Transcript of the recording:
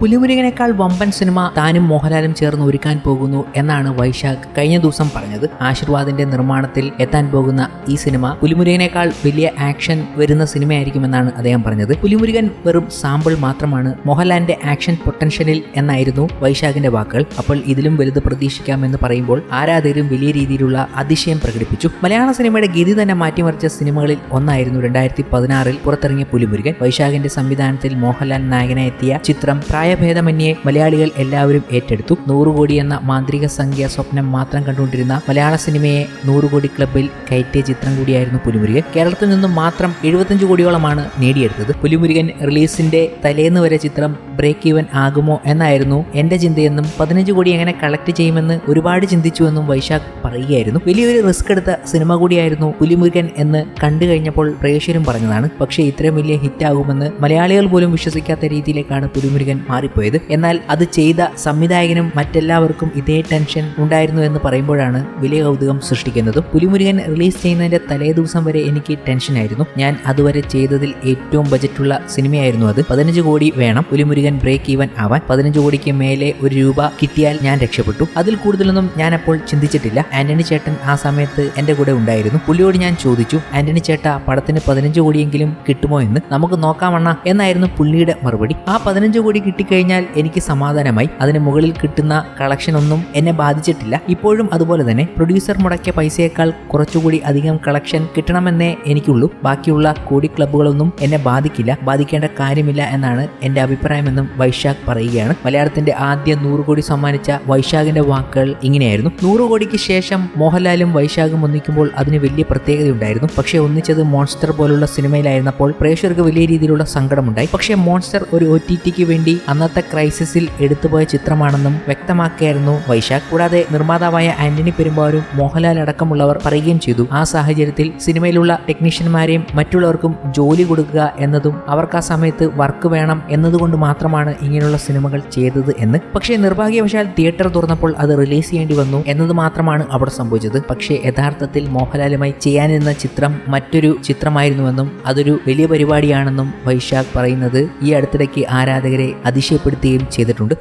പുലിമുരുകനേക്കാൾ വമ്പൻ സിനിമ താനും മോഹൻലാലും ചേർന്ന് ഒരുക്കാൻ പോകുന്നു എന്നാണ് വൈശാഖ് കഴിഞ്ഞ ദിവസം പറഞ്ഞത്. ആശീർവാദിന്റെ നിർമ്മാണത്തിൽ എത്താൻ പോകുന്ന ഈ സിനിമ പുലിമുരുകനേക്കാൾ വലിയ ആക്ഷൻ വരുന്ന സിനിമയായിരിക്കുമെന്നാണ് അദ്ദേഹം പറഞ്ഞത്. പുലിമുരുകൻ വെറും സാമ്പിൾ മാത്രമാണ് മോഹൻലാലിന്റെ ആക്ഷൻ പൊട്ടൻഷ്യലിൽ എന്നായിരുന്നു വൈശാഖിന്റെ വാക്കുകൾ. അപ്പോൾ ഇതിലും വലുത് പ്രതീക്ഷിക്കാമെന്ന് പറയുമ്പോൾ ആരാധകരും വലിയ രീതിയിലുള്ള അതിശയം പ്രകടിപ്പിച്ചു. മലയാള സിനിമയുടെ ഗതി തന്നെ മാറ്റിമറിച്ച സിനിമകളിൽ ഒന്നായിരുന്നു രണ്ടായിരത്തി പതിനാറിൽ പുറത്തിറങ്ങിയ പുലിമുരുകൻ. വൈശാഖിന്റെ സംവിധാനത്തിൽ മോഹൻലാൽ നായകനായെത്തിയ ചിത്രം ചിത്രം പ്രായഭേദമന്യേ മലയാളികൾ എല്ലാവരും ഏറ്റെടുത്തു. നൂറുകോടി എന്ന മാന്ത്രിക സംഖ്യ സ്വപ്നം മാത്രം കണ്ടുകൊണ്ടിരുന്ന മലയാള സിനിമയെ നൂറുകോടി ക്ലബിൽ കയറ്റിയ ചിത്രം കൂടിയായിരുന്നു പുലിമുരുകൻ. കേരളത്തിൽ നിന്നും മാത്രം എഴുപത്തഞ്ച് കോടിയോളമാണ് നേടിയെടുത്തത്. പുലിമുരുകൻ റിലീസിന്റെ തലേന്ന് വരെ ചിത്രം ബ്രേക്ക് ഈവൻ ആകുമോ എന്നായിരുന്നു എന്റെ ചിന്തയെന്നും പതിനഞ്ച് കോടി എങ്ങനെ കളക്ട് ചെയ്യുമെന്ന് ഒരുപാട് ചിന്തിച്ചുവെന്നും വൈശാഖ് പറയുകയായിരുന്നു. വലിയൊരു റിസ്ക് എടുത്ത സിനിമ കൂടിയായിരുന്നു പുലിമുരുകൻ എന്ന് കണ്ടു കഴിഞ്ഞപ്പോൾ പ്രേക്ഷകരും പറഞ്ഞതാണ് പക്ഷേ ഇത്രയും വലിയ ഹിറ്റ് ആകുമെന്ന് മലയാളികൾ പോലും വിശ്വസിക്കാത്ത രീതിയിലേക്കാണ് പുലിമുരുകൻ മാറിപ്പോയത്. എന്നാൽ അത് ചെയ്ത സംവിധായകനും മറ്റെല്ലാവർക്കും ഇതേ ടെൻഷൻ ഉണ്ടായിരുന്നു എന്ന് പറയുമ്പോഴാണ് വലിയ കൗതുകം സൃഷ്ടിക്കുന്നതും. പുലിമുരുകൻ റിലീസ് ചെയ്യുന്നതിന്റെ തലേ ദിവസം വരെ എനിക്ക് ടെൻഷനായിരുന്നു ഞാൻ അതുവരെ ചെയ്തതിൽ ഏറ്റവും ബജറ്റുള്ള സിനിമയായിരുന്നു അത്. പതിനഞ്ച് കോടി വേണം. പുലിമുരുകൻ ബ്രേക്ക് ഈവൻ ആവാൻ പതിനഞ്ച് കോടിക്ക് മേലെ ഒരു രൂപ കിട്ടിയാൽ ഞാൻ രക്ഷപ്പെട്ടു. അതിൽ കൂടുതലൊന്നും ഞാൻ അപ്പോൾ ചിന്തിച്ചിട്ടില്ല. ആന്റണി ചേട്ടൻ ആ സമയത്ത് എന്റെ കൂടെ ഉണ്ടായിരുന്നു. പുലിയോട് ഞാൻ ചോദിച്ചു ആന്റണി ചേട്ട പടത്തിന് പതിനഞ്ച് കോടിയെങ്കിലും കിട്ടുമോ എന്ന്? നമുക്ക് നോക്കാമണ്ണ എന്നായിരുന്നു പുള്ളിയുടെ മറുപടി. ആ പതിനഞ്ച് കോടി കിട്ടിക്കഴിഞ്ഞാൽ എനിക്ക് സമാധാനമായി. അതിന് മുകളിൽ കിട്ടുന്ന കളക്ഷൻ ഒന്നും എന്നെ ബാധിച്ചിട്ടില്ല. ഇപ്പോഴും അതുപോലെ തന്നെ പ്രൊഡ്യൂസർ മുടക്കിയ പൈസയേക്കാൾ കുറച്ചുകൂടി അധികം കളക്ഷൻ കിട്ടണമെന്നേ എനിക്കുള്ളൂ. ബാക്കിയുള്ള കൂടി ക്ലബ്ബുകളൊന്നും എന്നെ ബാധിക്കില്ല. ബാധിക്കേണ്ട കാര്യമില്ല എന്നാണ് എന്റെ അഭിപ്രായമെന്നും വൈശാഖ് പറയുകയാണ്. മലയാളത്തിന്റെ ആദ്യ നൂറ് കോടി സമ്മാനിച്ച വൈശാഖിന്റെ വാക്കുകൾ ഇങ്ങനെയായിരുന്നു. നൂറ് കോടിക്ക് ശേഷം മോഹൻലാലും വൈശാഖും ഒന്നിക്കുമ്പോൾ അതിന് വലിയ പ്രത്യേകതയുണ്ടായിരുന്നു. പക്ഷേ ഒന്നിച്ചത് മോൺസ്റ്റർ പോലുള്ള സിനിമയിലായിരുന്നപ്പോൾ പ്രേക്ഷകർക്ക് വലിയ രീതിയിലുള്ള സങ്കടമുണ്ടായി. പക്ഷേ മോൺസ്റ്റർ ഒരു ഒ ടി ടിക്ക് വേണ്ടി അന്നത്തെ ക്രൈസിസിൽ എടുത്തുപോയ ചിത്രമാണെന്നും വ്യക്തമാക്കിയായിരുന്നു വൈശാഖ്. കൂടാതെ നിർമ്മാതാവായ ആന്റണി പെരുമ്പാവൂരും മോഹൻലാൽ അടക്കമുള്ളവർ പറയുകയും ചെയ്തു. ആ സാഹചര്യത്തിൽ സിനിമയിലുള്ള ടെക്നീഷ്യന്മാരെയും മറ്റുള്ളവർക്കും ജോലി കൊടുക്കുക എന്നതും അവർക്ക് ആ സമയത്ത് വർക്ക് വേണം എന്നതുകൊണ്ട് മാത്രമാണ് ഇങ്ങനെയുള്ള സിനിമകൾ ചെയ്തത് എന്ന്. പക്ഷേ നിർഭാഗ്യവശാൽ തിയേറ്റർ തുറന്നപ്പോൾ അത് റിലീസ് ചെയ്യേണ്ടി വന്നു എന്നത് മാത്രമാണ് അവിടെ സംഭവിച്ചത്. പക്ഷേ യഥാർത്ഥത്തിൽ മോഹൻലാലുമായി ചെയ്യാനിരുന്ന ചിത്രം മറ്റൊരു ചിത്രമായിരുന്നുവെന്നും അതൊരു വലിയ പരിപാടിയാണെന്നും വൈശാഖ് പറയുന്നത്. ഈ അടുത്തിടയ്ക്ക് ആരാധകരെ അതിശയപ്പെടുത്തുകയും ചെയ്തിട്ടുണ്ട്.